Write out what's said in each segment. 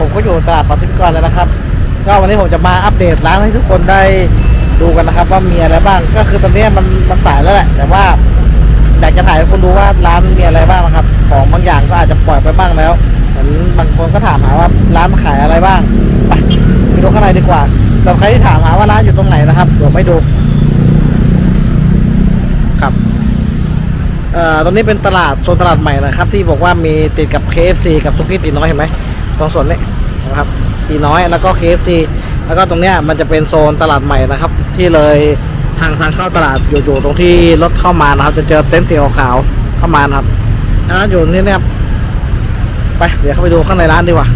ผมก็อยู่ตลาดปัตติกรแล้วนะครับ ก็วันนี้ผมจะมาอัปเดตร้านให้ทุกคนได้ดูกันนะครับ ว่ามีอะไรบ้างก็คือตอนนี้มันมันสายแล้วแหละ แต่ว่าอยากจะถ่ายให้คนดูว่าร้านมีอะไรบ้างนะครับ ของบางอย่างก็อาจจะปล่อยไปบ้างแล้วเหมือนบางคนก็ถามหาว่าร้านขายอะไรบ้างไปไปดูข้างในดีกว่าสำหรับใครที่ถามหาว่าร้านอยู่ตรงไหนนะครับเดี๋ยวไปดูครับเอ่อตรงนี้เป็นตลาดโซนตลาดใหม่นะครับ ที่บอกว่ามีติดกับ KFC กับซุกี้ตีน้อยเห็นไหมตรงส่วนนี้ นะครับตีน้อยแล้วก็ KFC แล้วก็ตรงเนี้ยมันจะเป็นโซนตลาดใหม่นะครับ ที่เลยทางทางเข้าตลาดอยู่อยู่ตรงที่รถเข้ามานะครับ จะเจอเต็นท์สีขาวเข้ามานะครับร้านอยู่นี่นะครับไปเดี๋ยวเข้าไปดูข้างในร้านดีกว่า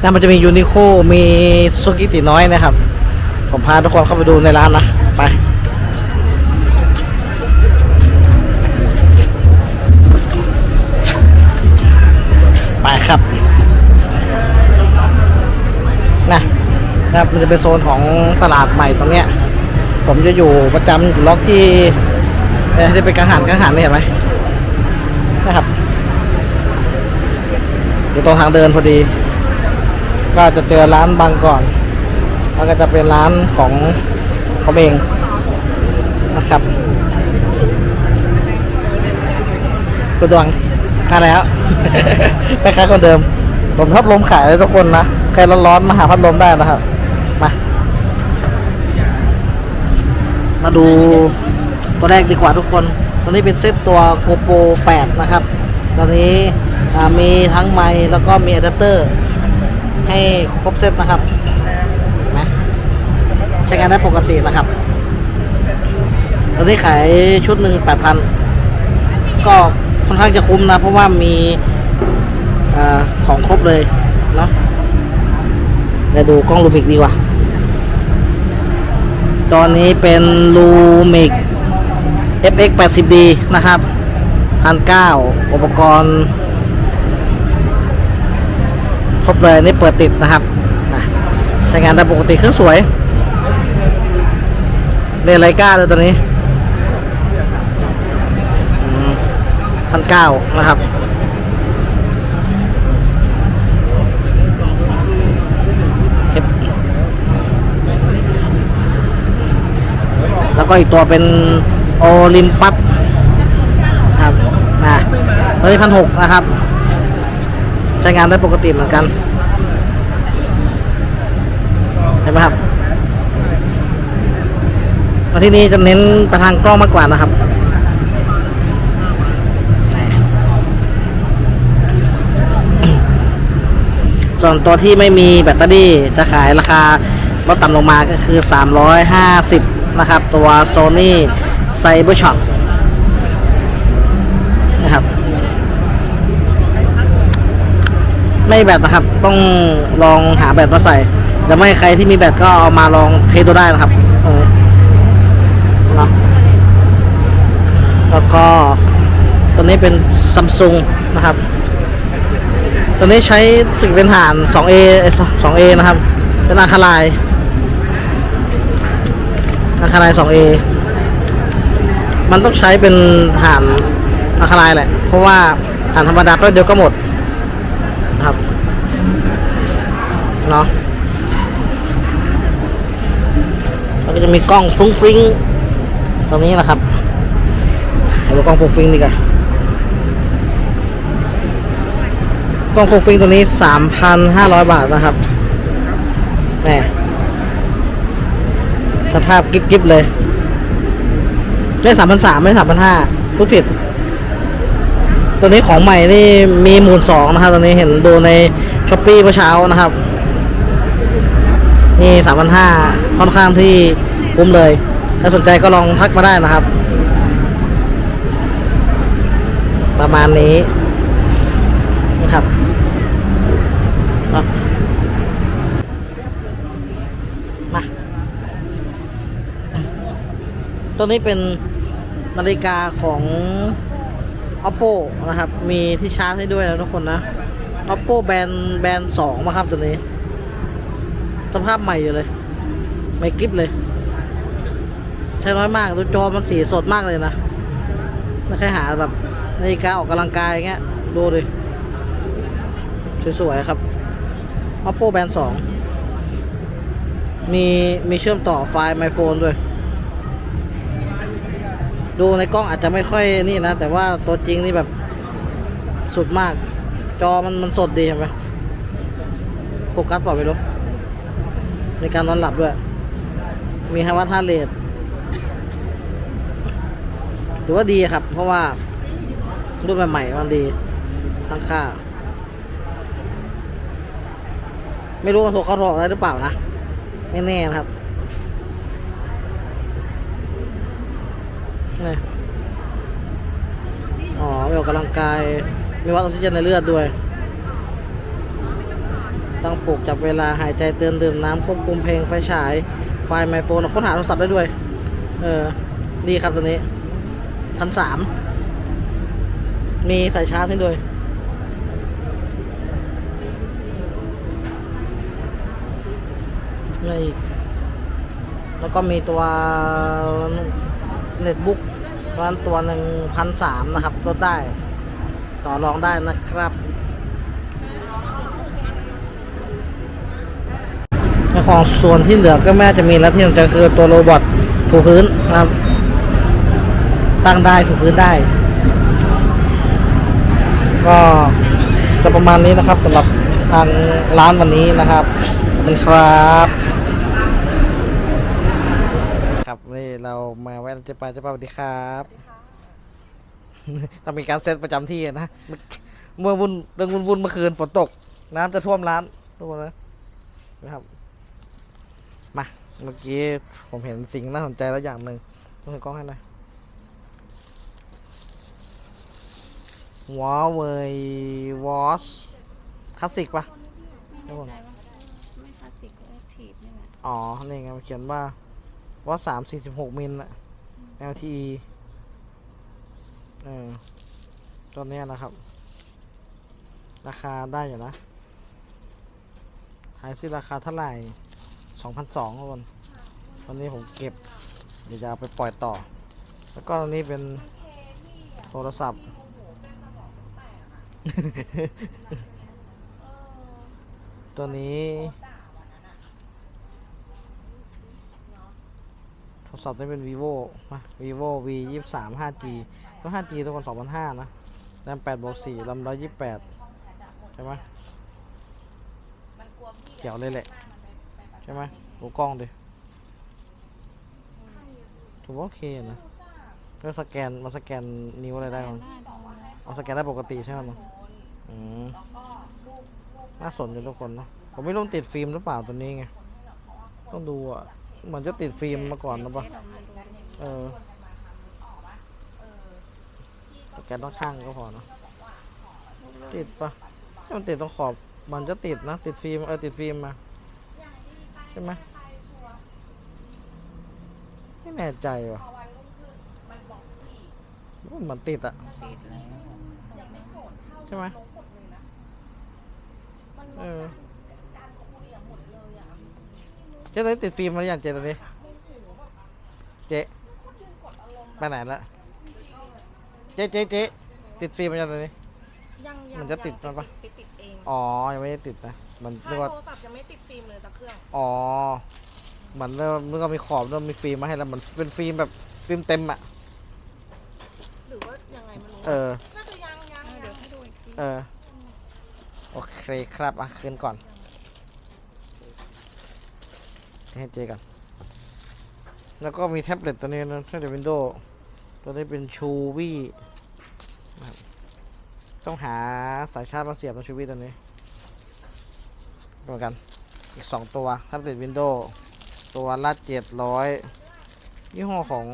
แล้วมันจะมียูนิโคมีซุกี้ตีน้อยนะครับ ผมพาทุกคนเข้าไปดูในร้านนะ ไป ครับนะนะครับมันจะเป็นโซนของตลาดใหม่ตรงเนี้ย ผมจะอยู่ประจำอยู่ล็อกที่เอ่อที่เป็นกังหันกังหันเห็นไหมนะครับอยู่ตรงทางเดินพอดี ก็จะเจอร้านบางก่อนแล้วก็จะเป็นร้านของผมเองนะครับคุณดวง มาแล้วคล้ายคนเดิม ผมพัดลมขายเลยทุกคนนะ ใครร้อนๆมาหาพัดลมได้นะครับ มา มาดูตัวแรกดีกว่าทุกคน ตัวนี้เป็นเซตตัวโกโป8นะครับ ตอนนี้มีทั้งไมค์แล้วก็มีอะแดปเตอร์ ให้ครบเซตนะครับนไหมใช้งานได้ปกตินะครับ ตอนนี้ขายชุดหนึ่งแปดพันก็ ค่อนข้างจะคุ้มนะ เพราะว่ามีอของครบเลยเนาะเดี๋ยวดูกล้องลูมิกดีกว่า ตอนนี้เป็นลูมิก FX 80D นะครับพันเก้าอุปกรณ์ ครบเลยนี่เปิดติดนะครับใช้งานได้ปกติเครื่องสวยเรนไลกาเลยตัวนี้ พันเก้านะครับแล้วก็อีกตัวเป็นโอลิมปัสครับนะตัวนี้พันหกนะครับ ใช้งานได้ปกติเหมือนกัน เห็นไหมครับมาที่นี่จะเน้นไปทางกล้องมากกว่านะครับ ส่วนตัวที่ไม่มีแบตเตอรี่จะขายราคาลดต่ำลงมาก็คือ 350 นะครับ ตัว Sony Cybershot นะครับ ไม่แบตนะครับ ต้องลองหาแบตมาใส่แต่ไม่ใครที่มีแบตก็เอามาลองเทสดูได้นะครับตรงนี้เนาะแล้วก็ตัวนี้เป็นซัมซุงนะครับ ตัวนี้ใช้สิ่งเป็นฐาน 2A 2A นะครับ เป็นอาคาไลน์อาคาไลน์ 2A มันต้องใช้เป็นฐานอาคาไลน์แหละ เพราะว่าฐานธรรมดาแป๊บเดียวก็หมดครับ เนาะแล้วก็จะมีกล้องฟุ้งฟิ้งตรงนี้นะครับให้ดูกล้องฟุ้งฟิ้งดีกว่า กล้องฟรุ้งฟริ้งตัวนี้สามพันห้าร้อยบาทนะครับแหมสภาพกิ๊บกิ๊บเลยได้สามพันสามไม่สามพันห้าพูดผิด ตัวนี้ของใหม่นี่มีหมื่นสองนะครับตอนนี้เห็นดูในช้อปปี้เมื่อเช้านะครับ นี่สามพันห้าค่อนข้างที่คุ้มเลย ถ้าสนใจก็ลองทักมาได้นะครับ ประมาณนี้นะครับ มาตัวนี้เป็นนาฬิกาของ oppo นะครับ มีที่ชาร์จให้ด้วยนะทุกคนนะ oppo แบรนแบนสองมาครับตัวนี้ สภาพใหม่อยู่เลย ไม่กริปเลย ใช้น้อยมากดูจอมันสีสดมากเลยนะแล้วแค่หาแบบนาฬิกาออกกำลังกายอย่างเงี้ย ดูดิ สวยๆครับ Oppo Band 2 มีมีเชื่อมต่อไฟล์ My Phone ด้วย ดูในกล้องอาจจะไม่ค่อยนี่นะ แต่ว่าตัวจริงนี่แบบสุดมาก จอมันมันสดดีเห็นไหมโฟกัสเปล่าไม่รู้ในการนอนหลับด้วย มีฮาวาท่าเรทถือว่าดีครับ เพราะว่ารุ่นใหม่ๆมันดี ตั้งค่า ไม่รู้มันโทรเข้าโทรออกได้หรือเปล่านะไม่แน่นะครับนี่อ๋อมีออกกำลังกาย มีวัดออกซิเจนในเลือดด้วย ตั้งปลุกจับเวลาหายใจเตือนดื่มน้ำควบคุมเพลงไฟฉาย ไฟล์ไมโฟนค้นหาโทรศัพท์ได้ด้วย เออ ดีครับตัวนี้พันสาม มีสายชาร์จให้ด้วย อะไรอีก แล้วก็มีตัวเน็ตบุ๊กร้านตัวหนึ่งพันสามนะครับลดได้ ต่อรองได้นะครับในของส่วนที่เหลือก็ไม่จะมีแล้วที่สนใจคือตัวโรบอทถูพื้นนะครับ ตั้งได้ถูพื้นได้ ก็จะประมาณนี้นะครับสำหรับทางร้านวันนี้นะครับขอบคุณครับ ครับนี่ เรามาแวะเจ๊ปาเจ๊ปาสวัสดีครับต้องมีการเซตประจำที่นะ เมื่อวุ่นเรื่องวุ่นวุ่นๆเมื่อคืนฝนตก น้ำจะท่วมร้านตัวนะนะครับ มา เมื่อกี้ผมเห็นสิ่งน่าสนใจแล้วอย่างหนึ่งต้องถือกล้องให้หน่อยหัวเว่ยวอชคลาสสิกปะ ไม่แน่ใจว่าไม่คลาสสิกก็ได้ทีบนี่แหละ อ๋อ นี่ไงมันเขียนว่า ว่าสามสี่สิบหกมิลอะ LTE เออตัวเนี้ยนะครับ ราคาได้อยู่นะ ขายซื้อราคาเท่าไหร่สองพันสองคนตอนนี้ผมเก็บ เดี๋ยวจะเอาไปปล่อยต่อ แล้วก็ตอนนี้เป็นโทรศัพท์ ตัวนี้ โทรศัพท์ได้เป็น vivo มา vivo v ยี่สาม 5g ก็ 5g ตัวคน2,500นะแรม8บวก4ลำ128 ใช่ไหมเกี่ยวเลยแหละ ใช่ไหมดูกล้องดิถือว่าโอเคนะก็สแกนมาสแกนนิ้วอะไรได้มั้งได้ตรงนี้เอาสแกนได้ปกติใช่ไหมมั้งอืมน่าสนใจทุกคนเนาะผมไม่รู้ติดฟิล์มหรือเปล่าตัวนี้ไง ต้องดูอะ เหมือนจะติดฟิล์มมาก่อนนะปะเดี๋ยวมาดูดิเออแต่แกต้องช่างก็พอเนอะติดปะถ้ามันติดต้องขอบมันจะติดนะ ติดฟิล์มเออติดฟิล์มมาใช่ไหมไม่แน่ใจว่ะมันมันติดอะติดแล้วใช่ไหมเออ เจ๊ตอนนี้ติดฟิล์มมาหรือยังเจ๊ตอนนี้ เจ๊ไปไหนละเจ๊เจ๊เจ๊ติดฟิล์มมายังตอนนี้ ยังยังมันจะติดมันปะไปติดเองอ๋อ ยังไม่ได้ติดนะ มันนึกว่า โทรศัพท์ยังไม่ติดฟิล์มเลยแต่เครื่อง อ๋อ มันเริ่มนึกว่ามีขอบเริ่มมีฟิล์มมาให้แล้วมันเป็นฟิล์มแบบฟิล์มเต็มอะหรือว่ายังไงไม่รู้เออ น่าจะยังยังเดี๋ยวให้ดูอีกที เออ โอเคครับ อะ คืนก่อน ให้เจกัน แล้วก็มีแท็บเล็ตตัวนี้นะแท็บเล็ตวินโดว์ตัวนี้เป็นชูวี่ต้องหาสายชาร์จมาเสียบนะชูวี่ตัวนี้เหมือนกัน อีกสองตัวแท็บเล็ตวินโดว์ตัวละเจ็ดร้อยยี่ห้อของ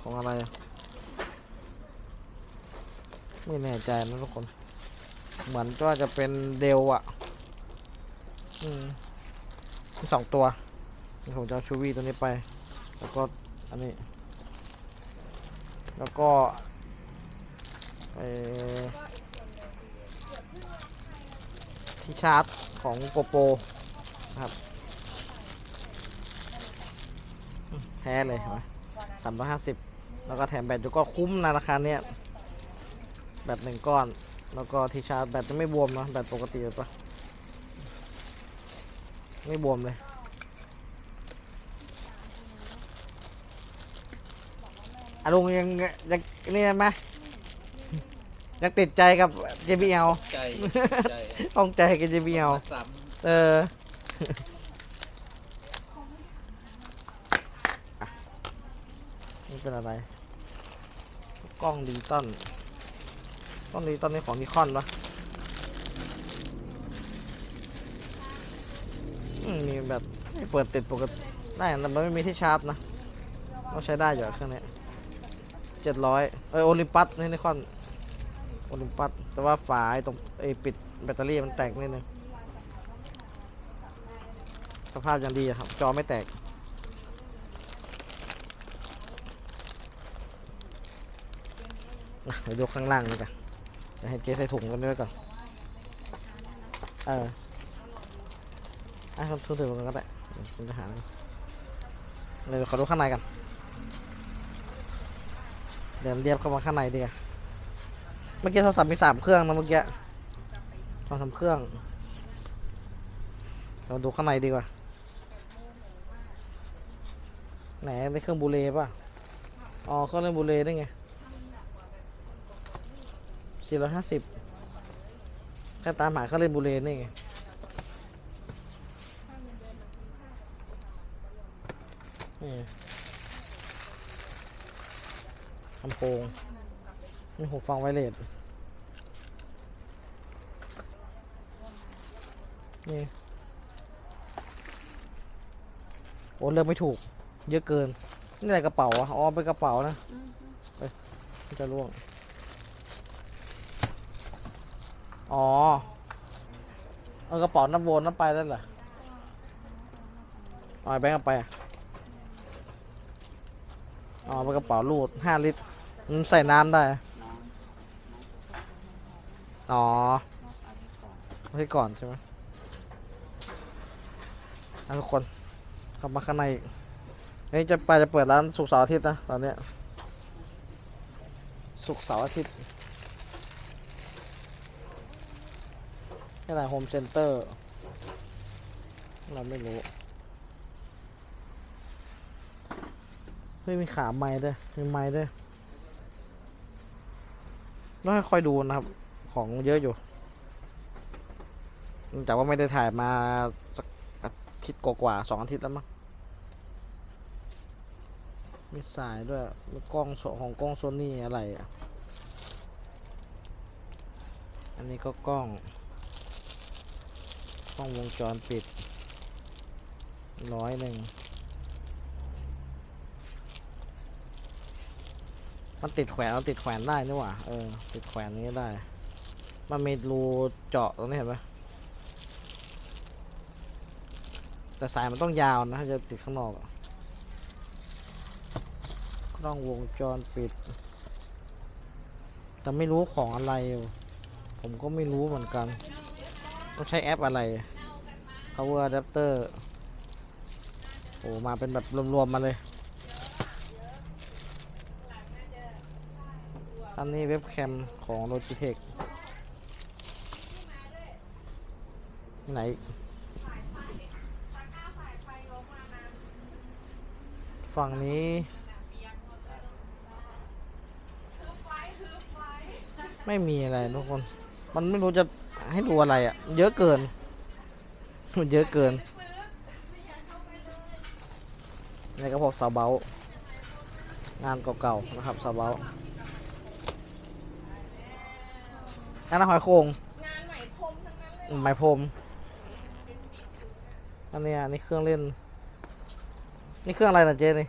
ของอะไร ไม่แน่ใจนะทุกคน เหมือนว่าจะเป็นเดลอะอืม มีสองตัวผมจะเอาชูวีตัวนี้ไป แล้วก็อันนี้ แล้วก็เอ่อที่ชาร์จของโกโปนะครับแท้เลยเห็นไหมสามร้อยห้าสิบแล้วก็แถมแบตอยู่ก็คุ้มนะราคาเนี้ยแบตหนึ่งก้อน แล้วก็ที่ชาร์จแบตจะไม่บวมนะแบตปกติปะ ไม่บวมเลยอะลุงยังยังนี่ไหมยังติดใจกับ JBL ใจใจต้องใจกับ JBL ซ้เอออะนี่เป็นอะไร กล้องดิจิตอลกล้องดิจิตอลนี่ของนิคอนปะ มีแบบเปิดติดปกติได้แต่มันไม่มีที่ชาร์จนะต้องใช้ได้อยู่อะเครื่องนี้เจ็ดร้อยเออโอลิมปัสนี่นิคอนโอลิมปัสแต่ว่าฝาตรงไอ้ปิดแบตเตอรี่มันแตกนิดนึงสภาพยังดีครับ จอไม่แตกอะเดี๋ยวดูข้างล่างนี่กันจะให้เจ๊ใส่ถุงกันด้วยก่อนเออ อะถุงถือกันก็ได้เดี๋ยวผมจะหาเดี๋ยวขอดูข้างในกัน เดี๋ยวเรียบเข้ามาข้างในดีกว่าเมื่อกี้โทรศัพท์มีสามเครื่องนะเมื่อกี้สองสามเครื่อง เราดูข้างในดีกว่า ไหนเป็นเครื่องบูเล่ป่ะ อ๋อเครื่องเล่นบูเล่ได้ไงสี่ร้อยห้าสิบแค่ตามหาเครื่องเล่นบูเล่นี่ไง ลำโพงนี่หูฟังไวเลสนี่โอ้เลือกไม่ถูก เยอะเกิน นี่อะไรกระเป๋าอะอ๋อเป็นกระเป๋านะอืมมันจะร่วง อ๋อ เอากระเป๋าน้ำวนน้ำไปได้เหรอเอาไอ้แบงค์เอาไปอะ อ๋อเป็นกระเป๋ารูดห้าลิตรมันใส่น้ำได้อะอ๋อไว้ก่อนใช่ไหมทุกคนเข้ามาข้างในอีกเฮ้ยจะไปจะเปิดร้านสุกเสาร์อาทิตย์นะตอนเนี้ยศุกเสาร์อาทิตย์นี่อะไรโฮมเซ็นเตอร์ เราไม่รู้ เฮ้ยมีขาไม้ด้วยมีไม้ด้วยต้องให้คอยดูนะครับ ของเยอะอยู่เนื่องจากว่าไม่ได้ถ่ายมาสักอาทิตย์กว่าๆสองอาทิตย์แล้วมั้งมีสายด้วยมีกล้องโซของกล้องโซนี่อะไรอะ อันนี้ก็กล้อง กล้องวงจรปิดร้อยหนึ่ง มันติดแขวนมันติดแขวนได้นี่หว่าเออติดแขวนนี้ได้ มันมีรูเจาะตรงนี้เห็นไหมแต่สายมันต้องยาวนะจะติดข้างนอกกล้องวงจรปิด แต่ไม่รู้ของอะไรอยู่ผมก็ไม่รู้เหมือนกัน ต้องใช้แอปอะไร power adapter โอ้มาเป็นแบบรวมๆมาเลย อันนี้เว็บแคมของ Logitech ไหน ฝั่งนี้ ไม่มีอะไรทุกคน มันไม่รู้จะให้ดูอะไรอะ่ะ เยอะเกิน มันเยอะเกินในกระพวกซาเบางานเก่าๆนะครับซาเบา อันนั้นหอยโครงงานไหมพรมทั้งนั้นเลยไหมพรมอันเนี้ยอันนี้เครื่องเล่น นี่เครื่องอะไรนะเจนี่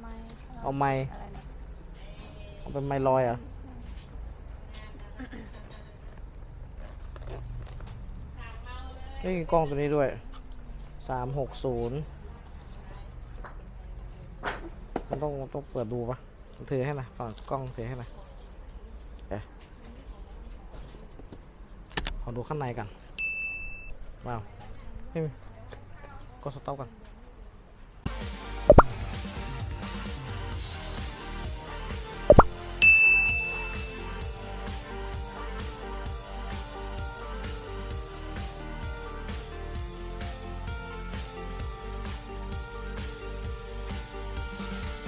ไม่เอาไม้ อะไรนะเอาเป็นไม้ลอยเหรอะนี่กล้องตัวนี้ด้วย สามหกศูนย์มันต้องต้องเปิดดูปะถือให้หนะฝั่งกล้องถือให้หนะเอ๊ะ ขอดูข้างในกันว้าวเฮ้ยก็สต็อปกัน